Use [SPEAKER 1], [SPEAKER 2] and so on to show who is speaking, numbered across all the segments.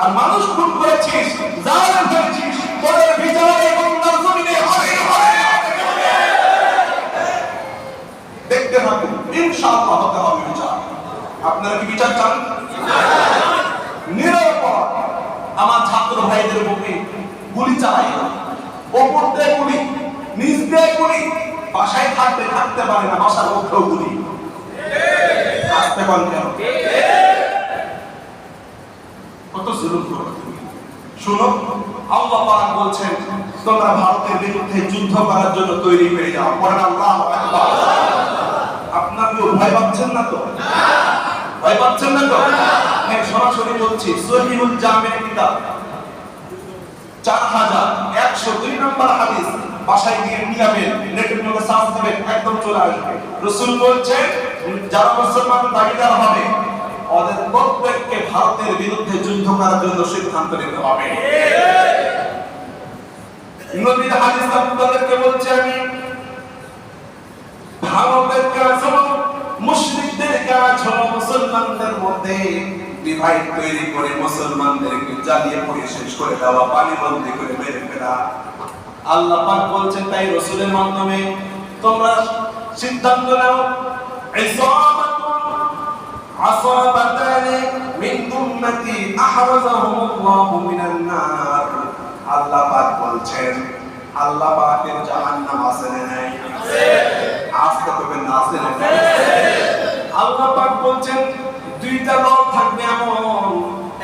[SPEAKER 1] আর মানুষ খুন করেছিস, জালেম হয়েছিস তোদের বিচার এই জমিনে হবে। হবে দেখতে থাকুন, ইনশাআল্লাহ হতে হবে বিচার। আপনারা কি বিচার চান? নিরাপদ। আমার ছাত্র ভাইদের বুকে গুলি চালাই। না ওপর দিয়ে গুলি, নিচ দিয়ে গুলি, বাসায় থাকতে থাকতে পারে না, বাসার মধ্যেও গুলি। আসতে পারেন কেন? কত জুলুম করো শুনো, আল্লাহ পাক বলছেন, তোমরা ভারতের বিরুদ্ধে যুদ্ধ করার জন্য তৈরি হয়ে যাও। পড়েন আল্লাহ আপনার কেউ ভয় পাচ্ছেন না তো? ভয় পাচ্ছেন না তো? হ্যাঁ সরাসরি বলছি, সহিহুল জামিনের কিতাব, চার হাজার একশো দুই নম্বর হাদিস, বাসায় গিয়ে নিয়াবেন নেটের মধ্যে সার্চ দিবেন, একদম চলে আসবে। রসুল বলছেন, যারা মুসলমান, দাবিদার হবে ওদের প্রত্যেককে ভারতের বিরুদ্ধে যুদ্ধ করার জন্য সিদ্ধান্ত নিতে হবে। হাদিস আপনাদেরকে বলছি আমি, ভারতের কাজ মুশরিকদের কাজ মুসলমানদের মধ্যে ডিভাইড তৈরি করে মুসলমানদেরকে জ্বালিয়ে পড়ে শেষ করে দেওয়া, পানি করে মেরে ফেলা আল্লাহ পাক বলছেন, তাই রসুলের মাধ্যমে তোমরা সিদ্ধান্ত নাও আসাবাতানি মিন উম্মতি আহরাজাহুমুল্লাহু মিনান নার। আল্লাহ পাক বলছেন আল্লাহ পাকের জাহান্নাম আছে না নাই? আজকে তবে না আছে না? আল্লাহ পাক বলছেন দুইটা দল থাকবে এমন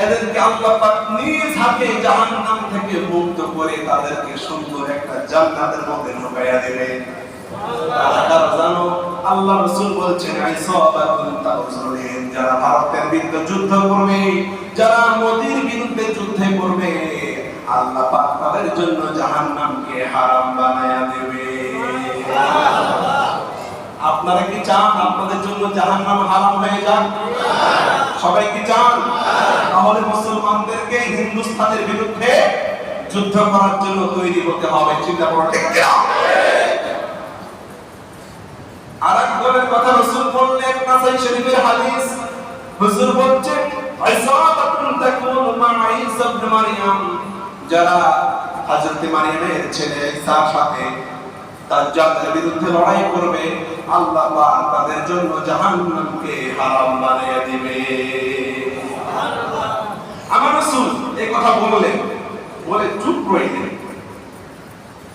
[SPEAKER 1] এদেরকে আল্লাহ পাক নিজ হাতে জাহান্নাম থেকে মুক্ত করে তাদেরকে সুন্দর একটা জান্নাতের মধ্যে ঢুকাইয়া দেবে। তারা জানো? আল্লাহ বলছেন যারা ভারতের বিরুদ্ধে যুদ্ধ করবে, যারা মোদির বিরুদ্ধে করবে, আল্লাহ পাক তাদের জন্য জাহান্নামকে হারাম বানায়া দেবে। আপনারা কি চান আপনাদের জন্য জাহান্নাম হারাম হয়ে যাক? সবাই কি চান? তাহলে মুসলমানদেরকে হিন্দুস্তানের বিরুদ্ধে যুদ্ধ করার জন্য তৈরি হতে হবে, চিন্তা করো ঠিক কিনা? আর এক দলের কথা রসুল বললেন নাসাই শরীফের হাদিস। হুজুর বলছেন ইসাবাতুন তাকুনু মা ঈসা ইবনে মারইয়াম যারা হযরত মারইয়ামের ছেলে ঈসার সাথে দাজ্জালের বিরুদ্ধে লড়াই করবে, আল্লাহ পাক তাদের জন্য জাহান্নামকে হারাম বানিয়ে দিবে। আমার রাসূল এই কথা বললেন বলে চুপ রইলেন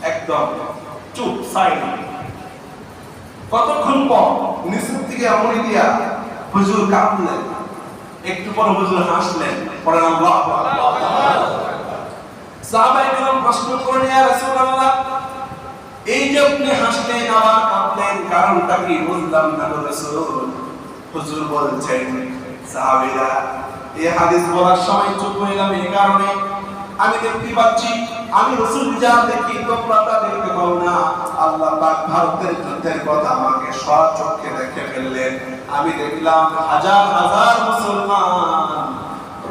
[SPEAKER 1] একদম চুপ সাইলেন্ট কতক্ষণ পর নিচের দিয়া হুজুর কাঁদলেন একটু পর হুজুর হাসলেন, পরে আল্লাহ কেরাম প্রশ্ন ইয়া রাসূলুল্লাহ, এই যে আপনি হাসলেন, আবার কাঁদলেন কারণটা কি বুঝলাম না রাসূল? হুজুর বলছেন, সাহাবীরা, এই হাদিস বলার সময় চুপ হইলাম এই কারণে আমি দেখতে পাচ্ছি আমি রসুল যা দেখি তোমরা তা দেখতে পাও না? আল্লাহ পাক ভারতের যুদ্ধের কথা আমাকে স্বচক্ষে দেখে ফেললেন। আমি দেখলাম হাজার হাজার মুসলমান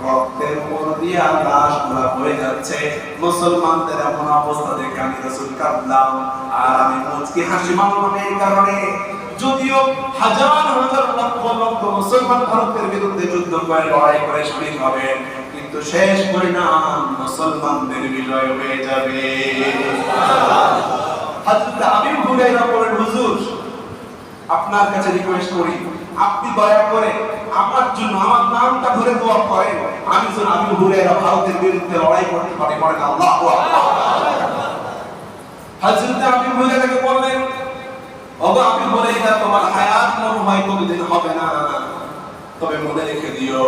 [SPEAKER 1] রক্তের উপর দিয়ে গুলা বয়ে যাচ্ছে। মুসলমানদের এমন অবস্থা দেখে আমি রসুল কাঁদলাম। আর আমি মুচকি হাসি মারলাম এই কারণে। যদিও হাজার হাজার লক্ষ লক্ষ মুসলমান ভারতের বিরুদ্ধে যুদ্ধ করে, লড়াই করে শহীদ হবে কিন্তু শেষ পরিণাম মুসলমানদের বিজয় হয়ে যাবে। হযরত আবু হুরায়রা বলেন, হুজুর, আপনার কাছে রিকোয়েস্ট করি। আপনি দয়া করে আমার জন্য আমার নামটা ধরে দোয়া করেন। আমি যেন আবু হুরায়রা ভারতের বিরুদ্ধে লড়াই করতে পারি। বলেন, আল্লাহু আকবার। হযরত আবু হুরায়রাকে বললেন ওগো আবু হুরায়রা, তোমার হায়াত মনে হয় কোনদিন হবে না। তবে মনে রেখে দিও